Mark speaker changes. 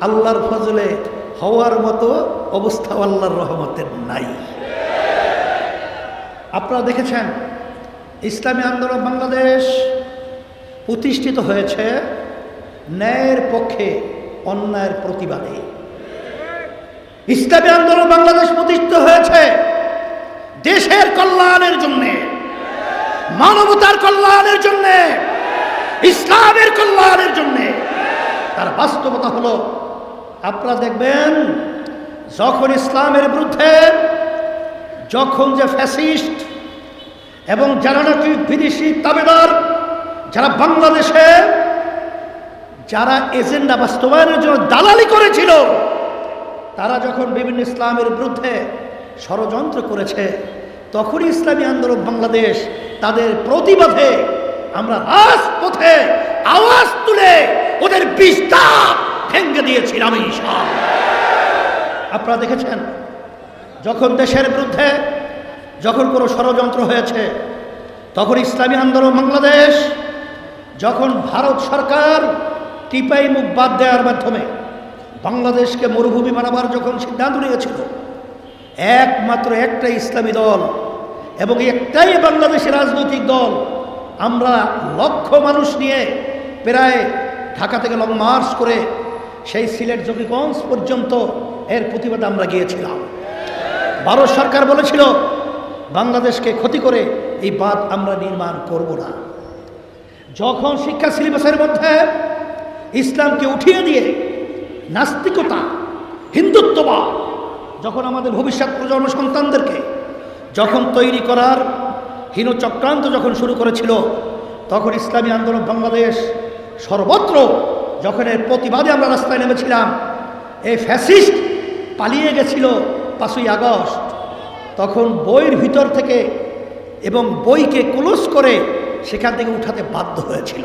Speaker 1: আল্লাহর ফজলে হওয়ার মতো অবস্থা আল্লাহর রহমতের নাই। আপনারা দেখেছেন, ইসলামী আন্দোলন বাংলাদেশ প্রতিষ্ঠিত হয়েছে ন্যায়ের পক্ষে, অন্যায়ের প্রতিবাদে। ইসলামী আন্দোলন বাংলাদেশ প্রতিষ্ঠিত হয়েছে দেশের কল্যাণের জন্যে, মানবতার কল্যাণের জন্যে, ইসলামের কল্যাণের জন্যে। তার বাস্তবতা হলো আপনারা দেখবেন, যখন ইসলামের বিরুদ্ধে, যখন যে ফ্যাসিস্ট এবং যারা নাকি বিদেশি দাবেদার যারা বাংলাদেশে, যারা এজেন্ডা বাস্তবায়নের জন্য দালালি করেছিল, তারা যখন বিভিন্ন ইসলামের বিরুদ্ধে ষড়যন্ত্র করেছে, তখনই ইসলামী আন্দোলন বাংলাদেশ তাদের প্রতিবাদে আমরা রাজপথে আওয়াজ তুলে ওদের বিস্তার ভেঙ্গে দিয়েছিলাম ইনশাআল্লাহ। আপনারা দেখেছেন, যখন দেশের বিরুদ্ধে যখন কোনো ষড়যন্ত্র হয়েছে, তখন ইসলামী আন্দোলন বাংলাদেশ, যখন ভারত সরকার টিপাই মুখ বাদ দেওয়ার মাধ্যমে বাংলাদেশকে মরুভূমি বানাবার যখন সিদ্ধান্ত নিয়েছিল, একমাত্র একটা ইসলামী দল এবং একটাই বাংলাদেশের রাজনৈতিক দল, আমরা লক্ষ মানুষ নিয়ে প্রায় ঢাকা থেকে লং মার্চ করে সেই সিলেট জকিগঞ্জ পর্যন্ত এর প্রতিবাদে আমরা গিয়েছিলাম। ভারত সরকার বলেছিল, বাংলাদেশকে ক্ষতি করে এই বাঁধ আমরা নির্মাণ করব না। যখন শিক্ষা সিলেবাসের মধ্যে ইসলামকে উঠিয়ে দিয়ে নাস্তিকতা, হিন্দুত্ববাদ, যখন আমাদের ভবিষ্যৎ প্রজন্ম সন্তানদেরকে যখন তৈরি করার হীন চক্রান্ত যখন শুরু করেছিল, তখন ইসলামী আন্দোলন বাংলাদেশ সর্বত্র যখন এর প্রতিবাদে আমরা রাস্তায় নেমেছিলাম এই ফ্যাসিস্ট পালিয়ে গেছিল পাঁচই আগস্ট। তখন বইয়ের ভিতর থেকে এবং বইকে ক্লোজ করে সেখান থেকে উঠাতে বাধ্য হয়েছিল।